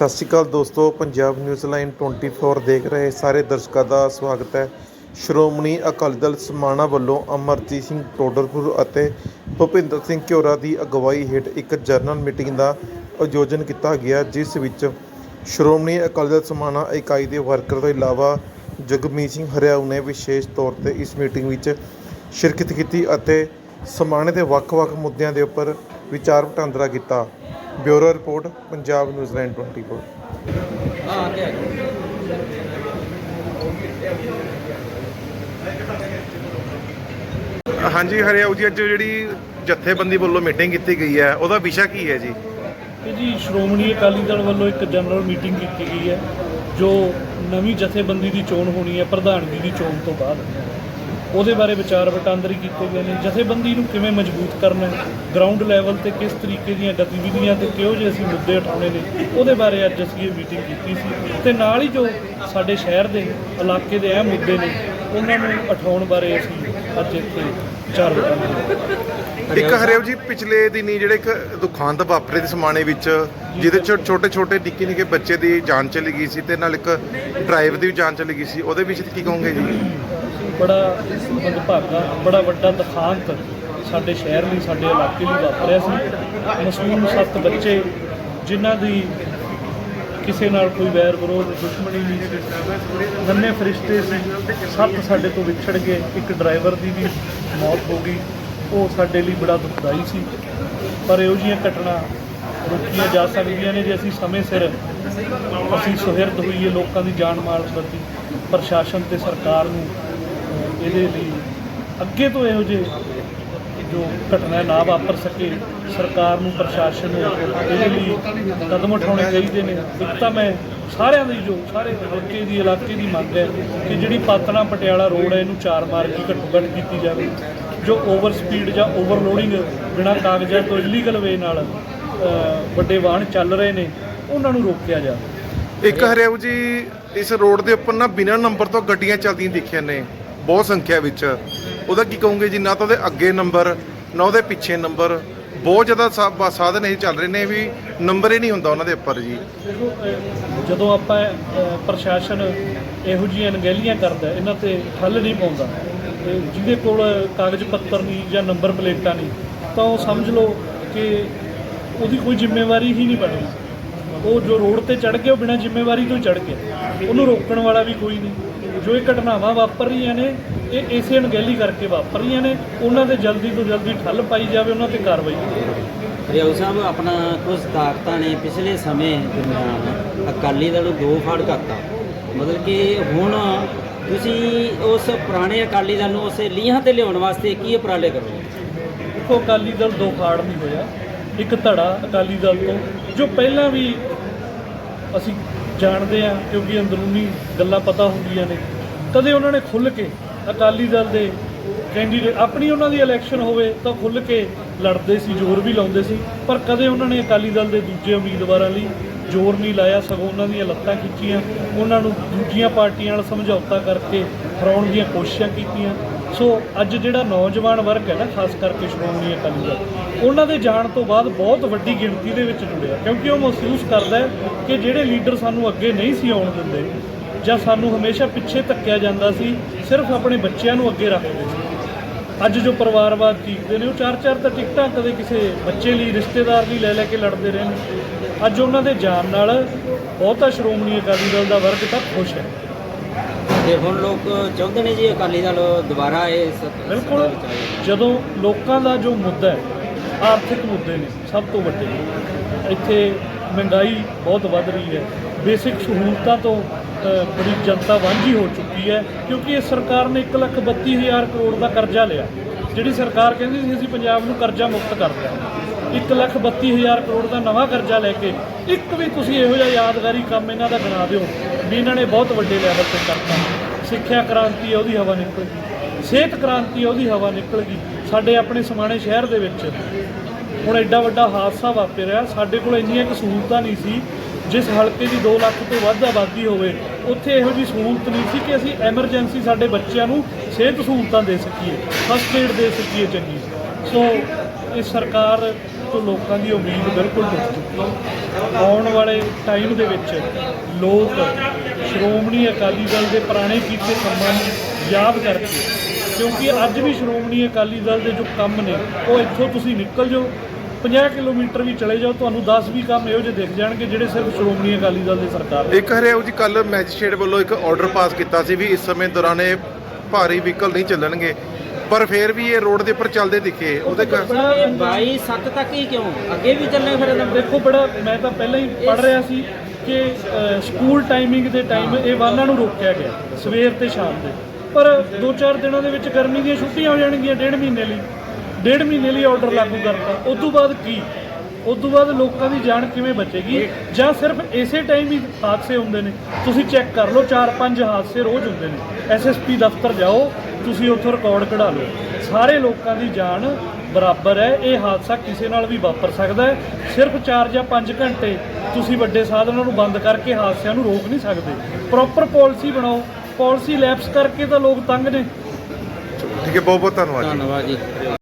ਸਤਿ ਸ਼੍ਰੀ ਅਕਾਲ ਦੋਸਤੋ, Punjab news line 24 ਦੇਖ ਰਹੇ ਸਾਰੇ ਦਰਸ਼ਕਾਂ ਦਾ ਸਵਾਗਤ ਹੈ। ਸ਼੍ਰੋਮਣੀ ਅਕਾਲੀ ਦਲ ਸਮਾਣਾ ਵੱਲੋਂ ਅਮਰਜੀਤ ਸਿੰਘ ਟੋਡਰਪੁਰ ਅਤੇ ਭੁਪਿੰਦਰ ਸਿੰਘ ਘਿਓਰਾ ਦੀ ਅਗਵਾਈ ਹੇਠ ਇੱਕ ਜਰਨਲ ਮੀਟਿੰਗ ਦਾ ਆਯੋਜਨ ਕੀਤਾ ਗਿਆ, ਜਿਸ ਵਿੱਚ ਸ਼੍ਰੋਮਣੀ ਅਕਾਲੀ ਦਲ ਸਮਾਣਾ ਇਕਾਈ ਦੇ ਵਰਕਰ ਤੋਂ ਇਲਾਵਾ ਜਗਮੀਤ ਸਿੰਘ ਹਰਿਆਊ ਨੇ ਵਿਸ਼ੇਸ਼ ਤੌਰ ਤੇ ਇਸ ਮੀਟਿੰਗ ਵਿੱਚ ਸ਼ਿਰਕਤ ਕੀਤੀ ਅਤੇ ਸਮਾਣੇ ਦੇ ਵੱਖ-ਵੱਖ ਮੁੱਦਿਆਂ ਦੇ ਉੱਪਰ ਵਿਚਾਰ ਵਟਾਂਦਰਾ ਕੀਤਾ। Bureau report Punjab news line 24 ਹਾਂਜੀ ਹਰਿਆਊ ਜੀ ਅੱਜ ਜਿਹੜੀ ਜਥੇਬੰਦੀ ਵੱਲੋਂ ਮੀਟਿੰਗ ਕੀਤੀ ਗਈ ਹੈ ਉਹਦਾ ਵਿਸ਼ਾ ਕੀ ਹੈ ਜੀ? ਇਹ ਜੀ ਸ਼੍ਰੋਮਣੀ ਅਕਾਲੀ ਦਲ ਵੱਲੋਂ ਇੱਕ ਜਨਰਲ ਮੀਟਿੰਗ ਕੀਤੀ ਗਈ ਹੈ ਜੋ ਨਵੀਂ ਜਥੇਬੰਦੀ ਦੀ ਚੋਣ ਹੋਣੀ ਹੈ ਪ੍ਰਧਾਨਗੀ ਦੀ ਚੋਣ ਤੋਂ ਬਾਅਦ। ਉਹਦੇ ਬਾਰੇ ਵਿਚਾਰ ਵਟਾਂਦਰੀ ਕੀਤੇ ਗਏ ਨੇ। ਜਥੇਬੰਦੀ ਨੂੰ ਕਿਵੇਂ ਮਜ਼ਬੂਤ ਕਰਨਾ ਹੈ? ਗਰਾਊਂਡ ਲੈਵਲ ਤੇ ਕਿਸ ਤਰੀਕੇ ਦੀਆਂ ਗਤੀਵਿਧੀਆਂ ਤੇ ਕਿਹੋ ਜਿਹੇ ਅਸੀਂ ਮੁੱਦੇ ਉਠਾਉਣੇ ਨੇ? ਉਹਦੇ ਬਾਰੇ ਅੱਜ ਅਸੀਂ ਇਹ ਮੀਟਿੰਗ ਕੀਤੀ ਸੀ। ਤੇ ਨਾਲ ਹੀ ਜੋ ਸਾਡੇ ਸ਼ਹਿਰ ਦੇ ਇਲਾਕੇ ਦੇ ਅਹਿਮ ਮੁੱਦੇ ਨੇ, ਉਹਨਾਂ ਨੂੰ ਉਠਾਉਣ ਬਾਰੇ ਅਸੀਂ ਅੱਜ ਇੱਥੇ ਵਿਚਾਰ ਵਟਾਂਦਰੇ ਇੱਕ ਹਰੇਵ ਜੀ, ਪਿਛਲੇ ਦਿਨੀ ਜਿਹੜੇ ਇੱਕ ਦੁਖਾਂਤ ਵਾਪਰੇ ਦੇ ਸਮਾਣੇ ਵਿੱਚ, ਜਿਹਦੇ ਚ ਛੋਟੇ ਛੋਟੇ ਨਿੱਕੇ ਨਿੱਕੇ ਬੱਚੇ ਦੀ ਜਾਨ ਚਲੀ ਗਈ ਸੀ ਤੇ ਨਾਲ ਇੱਕ ਡਰਾਈਵਰ ਦੀ ਵੀ ਜਾਨ ਚਲੀ ਗਈ ਸੀ, ਉਹਦੇ ਵਿੱਚ ਕੀ ਕਹੋਗੇ ਜੀ? ਬੜਾ ਮੰਦਭਾਗਾ ਬੜਾ ਵੱਡਾ ਦੁਖਾਂਤ ਸਾਡੇ ਸ਼ਹਿਰ ਲਈ, ਸਾਡੇ ਇਲਾਕੇ ਲਈ ਵਾਪਰਿਆ ਸੀ। ਮਸੂਮ ਸੱਤ ਬੱਚੇ, ਜਿਨ੍ਹਾਂ ਦੀ ਕਿਸੇ ਨਾਲ ਕੋਈ ਵੈਰ ਵਿਰੋਧ, ਦੁਸ਼ਮਣੀ ਨਹੀਂ ਸੀ। ਫਰਿਸ਼ਤੇ ਸੀ। ਸੱਤ ਸਾਡੇ ਤੋਂ ਵਿਛੜ ਗਏ। ਇੱਕ ਡਰਾਈਵਰ ਦੀ ਵੀ ਮੌਤ ਹੋ ਗਈ। ਉਹ ਸਾਡੇ ਲਈ ਬੜਾ ਦੁਖਦਾਈ ਸੀ। ਪਰ ਇਹੋ ਜਿਹੀਆਂ ਘਟਨਾ ਰੋਕੀਆਂ ਜਾ ਸਕਦੀਆਂ ਨੇ ਜੇ ਅਸੀਂ ਸਮੇਂ ਸਿਰ ਅਸੀਂ ਸੁਹਿਰਦ ਹੋਈਏ ਲੋਕਾਂ ਦੀ ਜਾਨ ਮਾਲ ਪ੍ਰਤੀ। ਪ੍ਰਸ਼ਾਸਨ ਤੇ ਸਰਕਾਰ ਨੂੰ ਇਹਦੇ ਲਈ ਅੱਗੇ ਤੋਂ ਇਹੋ ਜਿਹੇ ਜੋ ਘਟਨਾ ਨਾ ਵਾਪਰ ਸਕੇ, ਸਰਕਾਰ ਨੂੰ, ਪ੍ਰਸ਼ਾਸਨ ਨੂੰ ਇਹਦੇ ਲਈ ਕਦਮ ਉਠਾਉਣੇ ਚਾਹੀਦੇ ਨੇ। ਇੱਕ ਤਾਂ ਮੈਂ ਸਾਰਿਆਂ ਦੀ ਜੋ ਸਾਰੇ ਹਲਕੇ ਦੀ, ਇਲਾਕੇ ਦੀ ਮੰਗ ਹੈ ਕਿ ਜਿਹੜੀ ਪਾਤਣਾ ਪਟਿਆਲਾ ਰੋਡ ਹੈ, ਇਹਨੂੰ ਚਾਰ ਮਾਰਗੀ ਘੱਟੋ ਘੱਟ ਕੀਤੀ ਜਾਵੇ। ਜੋ ਓਵਰ ਸਪੀਡ ਜਾਂ ਓਵਰਲੋਡਿੰਗ ਬਿਨਾਂ ਕਾਗਜ਼ਾਂ ਤੋਂ ਇਲੀਗਲ ਵੇ ਨਾਲ ਵੱਡੇ ਵਾਹਨ ਚੱਲ ਰਹੇ ਨੇ, ਉਹਨਾਂ ਨੂੰ ਰੋਕਿਆ ਜਾਵੇ। ਇੱਕ ਹਰਿਆਊ ਜੀ, ਇਸ ਰੋਡ ਦੇ ਉੱਪਰ ਨਾ ਬਿਨਾਂ ਨੰਬਰ ਤੋਂ ਗੱਡੀਆਂ ਚੱਲਦੀਆਂ ਦਿਖੀਆਂ ਨੇ। ਬਹੁਤ ਸੰਖਿਆ ਵਿੱਚ। ਉਹਦਾ ਕੀ ਕਹੋਗੇ ਜੀ, ਨਾ ਤਾਂ ਉਹਦੇ ਅੱਗੇ ਨੰਬਰ ਨਾ ਉਹਦੇ ਪਿੱਛੇ ਨੰਬਰ ਬਹੁਤ ਜ਼ਿਆਦਾ ਸਾਧਨ ਇਹ ਚੱਲ ਰਹੇ ਨੇ ਵੀ ਨੰਬਰ ਹੀ ਨਹੀਂ ਹੁੰਦਾ ਉਹਨਾਂ ਦੇ ਉੱਪਰ ਜੀ। ਦੇਖੋ ਜਦੋਂ ਆਪਾਂ ਪ੍ਰਸ਼ਾਸਨ ਇਹੋ ਜਿਹੀਆਂ ਅਣਗਹਿਲੀਆਂ ਕਰਦਾ ਇਹਨਾਂ ਤੇ ਠੱਲ ਨਹੀਂ ਪਾਉਂਦਾ। ਤੇ ਜਿਹਦੇ ਕੋਲ ਕਾਗਜ਼ ਪੱਤਰ ਨਹੀਂ ਜਾਂ ਨੰਬਰ ਪਲੇਟਾਂ ਨਹੀਂ, ਤਾਂ ਉਹ ਸਮਝ ਲਓ ਕਿ ਉਹਦੀ ਕੋਈ ਜ਼ਿੰਮੇਵਾਰੀ ਹੀ ਨਹੀਂ ਬਣਦੀ। ਉਹ ਜੋ ਰੋਡ ਤੇ ਚੜ ਗਿਆ, ਉਹ ਬਿਨਾਂ ਜ਼ਿੰਮੇਵਾਰੀ ਤੋਂ ਚੜ ਗਿਆ। ਉਹਨੂੰ ਰੋਕਣ ਵਾਲਾ ਵੀ ਕੋਈ ਨਹੀਂ। ਜੋ ਇਹ ਘਟਨਾਵਾਂ ਵਾਪਰ ਰਹੀਆਂ ਨੇ ਇਹ ਇਸੇ ਅਣਗਹਿਲੀ ਕਰਕੇ ਵਾਪਰ ਰਹੀਆਂ ਨੇ। ਉਹਨਾਂ ਤੇ ਜਲਦੀ ਤੋਂ ਜਲਦੀ ਠੱਲ ਪਾਈ ਜਾਵੇ ਉਹਨਾਂ ਤੇ ਕਾਰਵਾਈ ਕੀਤੀ ਜਾਵੇ। ਰਿਆਉ ਸਾਹਿਬ ਆਪਣਾ ਕੁਝ ਤਾਕਤਾਂ ਨੇ ਪਿਛਲੇ ਸਮੇਂ ਦਰਮਿਆਨ ਅਕਾਲੀ ਦਲ ਨੂੰ ਦੋ ਫਾੜ ਕਰਤਾ। ਮਤਲਬ ਕਿ ਹੁਣ ਤੁਸੀਂ ਉਸ ਪੁਰਾਣੇ ਅਕਾਲੀ ਦਲ ਨੂੰ ਉਸੇ ਲੀਹਾਂ ਤੇ ਲਿਆਉਣ ਵਾਸਤੇ ਕੀ ਉਪਰਾਲੇ ਕਰੋਗੇ? ਦੇਖੋ ਅਕਾਲੀ ਦਲ ਦੋ ਫਾੜ ਨਹੀਂ ਹੋਇਆ। ਇੱਕ ਧੜਾ ਅਕਾਲੀ ਦਲ ਤੋਂ ਜੋ ਪਹਿਲਾਂ ਵੀ ਅਸੀਂ ਜਾਣਦੇ ਆ ਕਿਉਂਕਿ ਅੰਦਰੂਨੀ ਗੱਲਾਂ ਪਤਾ ਹੁੰਦੀਆਂ ਨੇ। ਕਦੇ ਉਹਨਾਂ ਨੇ ਖੁੱਲ੍ਹ ਕੇ ਅਕਾਲੀ ਦਲ ਦੇ ਕੈਂਡੀਡੇਟ ਆਪਣੀ ਉਹਨਾਂ ਦੀ ਇਲੈਕਸ਼ਨ ਹੋਵੇ ਤਾਂ ਖੁੱਲ੍ਹ ਕੇ ਲੜਦੇ ਸੀ, ਜ਼ੋਰ ਵੀ ਲਾਉਂਦੇ ਸੀ, ਪਰ ਕਦੇ ਉਹਨਾਂ ਨੇ ਅਕਾਲੀ ਦਲ ਦੇ ਦੂਜੇ ਉਮੀਦਵਾਰਾਂ ਲਈ ਜ਼ੋਰ ਨਹੀਂ ਲਾਇਆ, ਸਗੋਂ ਉਹਨਾਂ ਦੀਆਂ ਲੱਤਾਂ ਖਿੱਚੀਆਂ, ਉਹਨਾਂ ਨੂੰ ਦੂਜੀਆਂ ਪਾਰਟੀਆਂ ਨਾਲ ਸਮਝੌਤਾ ਕਰਕੇ ਹਰਾਉਣ ਦੀਆਂ ਕੋਸ਼ਿਸ਼ਾਂ ਕੀਤੀਆਂ। ਸੋ ਅੱਜ ਜਿਹੜਾ ਨੌਜਵਾਨ ਵਰਗ ਹੈ ਨਾ, ਖਾਸ ਕਰਕੇ ਸ਼੍ਰੋਮਣੀ ਅਕਾਲੀ ਦਲ, ਉਹਨਾਂ ਦੇ ਜਾਣ ਤੋਂ ਬਾਅਦ ਬਹੁਤ ਵੱਡੀ ਗਿਣਤੀ ਦੇ ਵਿੱਚ ਜੁੜਿਆ, ਕਿਉਂਕਿ ਉਹ ਮਹਿਸੂਸ ਕਰਦਾ ਕਿ ਜਿਹੜੇ ਲੀਡਰ ਸਾਨੂੰ ਅੱਗੇ ਨਹੀਂ ਸੀ ਆਉਣ ਦਿੰਦੇ ਜਾਂ ਸਾਨੂੰ ਹਮੇਸ਼ਾ ਪਿੱਛੇ ਧੱਕਿਆ ਜਾਂਦਾ ਸੀ ਸਿਰਫ ਆਪਣੇ ਬੱਚਿਆਂ ਨੂੰ ਅੱਗੇ ਰੱਖਦੇ ਸੀ। ਅੱਜ ਜੋ ਪਰਿਵਾਰਵਾਦ ਚੀਕਦੇ ਨੇ ਉਹ ਚਾਰ ਚਾਰ ਤਾਂ ਟਿਕਟਾਂ ਕਦੇ ਕਿਸੇ ਬੱਚੇ ਲਈ ਰਿਸ਼ਤੇਦਾਰ ਲਈ ਲੈ ਲੈ ਕੇ ਲੜਦੇ ਰਹੇ ਨੇ। ਅੱਜ ਉਹਨਾਂ ਦੇ ਜਾਣ ਨਾਲ ਬਹੁਤਾ ਸ਼੍ਰੋਮਣੀ ਅਕਾਲੀ ਦਲ ਦਾ ਵਰਗ ਤਾਂ ਖੁਸ਼ ਹੈ। ਤੇ ਹੁਣ ਲੋਕ ਚਾਹੁੰਦੇ ਨੇ ਜੀ ਅਕਾਲੀ ਦਲ ਦੁਬਾਰਾ ਇਹ ਬਿਲਕੁਲ। ਜਦੋਂ ਲੋਕਾਂ ਦਾ ਜੋ ਮੁੱਦਾ ਹੈ ਆਰਥਿਕ ਮੁੱਦੇ ਨੇ ਸਭ ਤੋਂ ਵੱਡੇ ਇੱਥੇ ਮਹਿੰਗਾਈ ਬਹੁਤ ਵੱਧ ਰਹੀ ਹੈ। ਬੇਸਿਕ ਸਹੂਲਤਾਂ ਤੋਂ ਬੜੀ ਜਨਤਾ ਵਾਂਝੀ ਹੋ ਚੁੱਕੀ ਹੈ ਕਿਉਂਕਿ ਇਸ ਸਰਕਾਰ ਨੇ 132000 ਕਰੋੜ ਦਾ ਕਰਜ਼ਾ ਲਿਆ। ਜਿਹੜੀ ਸਰਕਾਰ ਕਹਿੰਦੀ ਸੀ ਅਸੀਂ ਪੰਜਾਬ ਨੂੰ ਕਰਜ਼ਾ ਮੁਕਤ ਕਰ ਦਿਆਂਗੇ। 132000 ਕਰੋੜ ਦਾ ਨਵਾਂ ਕਰਜ਼ਾ ਲੈ ਕੇ ਇੱਕ ਵੀ ਤੁਸੀਂ ਇਹੋ ਜਿਹਾ ਯਾਦਗਾਰੀ ਕੰਮ ਇਹਨਾਂ ਦਾ ਬਣਾ ਦਿਓ ਵੀ ਇਹਨਾਂ ਨੇ ਬਹੁਤ ਵੱਡੇ ਲੈਵਲ ਤੇ ਕਰਤਾ। ਸਿੱਖਿਆ ਕ੍ਰਾਂਤੀ ਉਹਦੀ ਹਵਾ ਨਿਕਲ ਗਈ ਸਿਹਤ ਕ੍ਰਾਂਤੀ ਉਹਦੀ ਹਵਾ ਨਿਕਲ ਗਈ ਸਾਡੇ ਆਪਣੇ ਸਮਾਣੇ ਸ਼ਹਿਰ ਦੇ ਵਿੱਚ ਹੁਣ ਐਡਾ ਵੱਡਾ ਹਾਦਸਾ ਵਾਪਰਿਆ ਸਾਡੇ ਕੋਲ ਇੰਨੀਆਂ ਕੁ ਸਹੂਲਤਾਂ ਨਹੀਂ ਸੀ, ਜਿਸ ਹਲਕੇ ਦੀ 2 ਲੱਖ ਤੋਂ ਵੱਧ ਆਬਾਦੀ ਹੋਵੇ, ਉੱਥੇ ਇਹੋ ਜਿਹੀ ਸਹੂਲਤ ਨਹੀਂ ਸੀ ਕਿ ਅਸੀਂ ਐਮਰਜੈਂਸੀ ਸਾਡੇ ਬੱਚਿਆਂ ਨੂੰ ਸਿਹਤ ਸਹੂਲਤਾਂ ਦੇ ਸਕੀਏ ਫਸਟ ਏਡ ਦੇ ਸਕੀਏ ਚੰਗੀ। ਸੋ ਇਹ ਸਰਕਾਰ ਤੋਂ ਲੋਕਾਂ ਦੀ ਉਮੀਦ ਬਿਲਕੁਲ ਟੁੱਟ ਚੁੱਕੀ ਹੈ। ਆਉਣ ਵਾਲੇ ਟਾਈਮ ਦੇ ਵਿੱਚ ਲੋਕ ਸ਼੍ਰੋਮਣੀ ਅਕਾਲੀ ਦਲ ਦੇ ਪੁਰਾਣੇ ਕੀਤੇ ਕੰਮਾਂ ਨੂੰ ਯਾਦ ਕਰਕੇ ਕਿਉਂਕਿ ਅੱਜ ਵੀ ਸ਼੍ਰੋਮਣੀ ਅਕਾਲੀ ਦਲ ਦੇ ਜੋ ਕੰਮ ਨੇ ਉਹ ਇੱਥੋਂ ਤੁਸੀਂ ਨਿਕਲ ਜਾਓ 50 ਕਿਲੋਮੀਟਰ ਵੀ ਚਲੇ ਜਾਓ ਤੁਹਾਨੂੰ 10 ਵੀ ਕੰਮ ਇਹੋ ਜਿਹੇ ਦਿਖ ਜਾਣਗੇ ਜਿਹੜੇ ਸਿਰਫ ਸ਼੍ਰੋਮਣੀ ਅਕਾਲੀ ਦਲ ਦੀ ਸਰਕਾਰ ਦੇ। ਇੱਕ ਹਰਿਆਓ ਜੀ ਕੱਲ ਮੈਜਿਸਟ੍ਰੇਟ ਵੱਲੋਂ ਇੱਕ ਆਰਡਰ ਪਾਸ ਕੀਤਾ ਸੀ ਵੀ ਇਸ ਸਮੇਂ ਦੌਰਾਨ ਇਹ ਭਾਰੀ ਵਹੀਕਲ ਨਹੀਂ ਚੱਲਣਗੇ। ਪਰ ਫਿਰ ਵੀ ਇਹ ਰੋਡ ਦੇ ਉੱਪਰ ਚੱਲਦੇ ਦਿਖੇ ਉਹਦੇ ਕਰ ਸਰ ਇਹ 22 7 ਤੱਕ ਹੀ ਕਿਉਂ? ਅੱਗੇ ਵੀ ਚੱਲੇ ਫਿਰ ਦੇਖੋ ਬੜਾ ਮੈਂ ਤਾਂ ਪਹਿਲਾਂ ਹੀ ਪੜ ਰਿਹਾ ਸੀ ਕਿ ਸਕੂਲ ਟਾਈਮਿੰਗ ਦੇ ਟਾਈਮ ਇਹ ਵਾਹਨਾਂ ਨੂੰ ਰੋਕਿਆ ਗਿਆ ਸਵੇਰ ਤੇ ਸ਼ਾਮ ਦੇ। ਪਰ 2-4 ਦਿਨਾਂ ਦੇ ਵਿੱਚ ਗਰਮੀ ਦੀਆਂ ਛੁੱਟੀਆਂ ਹੋ ਜਾਣਗੀਆਂ ਡੇਢ ਮਹੀਨੇ ਲਈ। ਡੇਢ ਮਹੀਨੇ ਲਈ ਆਰਡਰ ਲਾਗੂ ਕਰਤਾ। ਉਸ ਤੋਂ ਬਾਅਦ ਕੀ? ਉਸ ਤੋਂ ਬਾਅਦ ਲੋਕਾਂ ਦੀ ਜਾਨ ਕਿਵੇਂ ਬਚੇਗੀ? ਜਾਂ ਸਿਰਫ ਇਸੇ ਟਾਈਮ ਹੀ ਹਾਦਸੇ ਹੁੰਦੇ ਨੇ? ਤੁਸੀਂ ਚੈੱਕ ਕਰ ਲਓ 4-5 ਹਾਦਸੇ ਰੋਜ਼ ਹੁੰਦੇ ਨੇ। ਐਸਐਸਪੀ ਦਫ਼ਤਰ ਜਾਓ, ਤੁਸੀਂ ਉੱਥੋਂ ਰਿਕਾਰਡ ਕਢਾ ਲਓ। ਸਾਰੇ ਲੋਕਾਂ ਦੀ ਜਾਨ ਬਰਾਬਰ ਹੈ। ਇਹ ਹਾਦਸਾ ਕਿਸੇ ਨਾਲ ਵੀ ਵਾਪਰ ਸਕਦਾ ਹੈ। ਸਿਰਫ 4 ਜਾਂ 5 ਘੰਟੇ ਤੁਸੀਂ ਵੱਡੇ ਸਾਧਨਾਂ ਨੂੰ ਬੰਦ ਕਰਕੇ ਹਾਦਸਿਆਂ ਨੂੰ ਰੋਕ ਨਹੀਂ ਸਕਦੇ। ਪ੍ਰੋਪਰ ਪਾਲਿਸੀ ਬਣਾਓ। ਪਾਲਿਸੀ ਲੈਪਸ ਕਰਕੇ ਤਾਂ ਲੋਕ ਤੰਗ ਨੇ। ਠੀਕ ਹੈ ਬਹੁਤ ਬਹੁਤ ਧੰਨਵਾਦ ਜੀ। ਧੰਨਵਾਦ ਜੀ।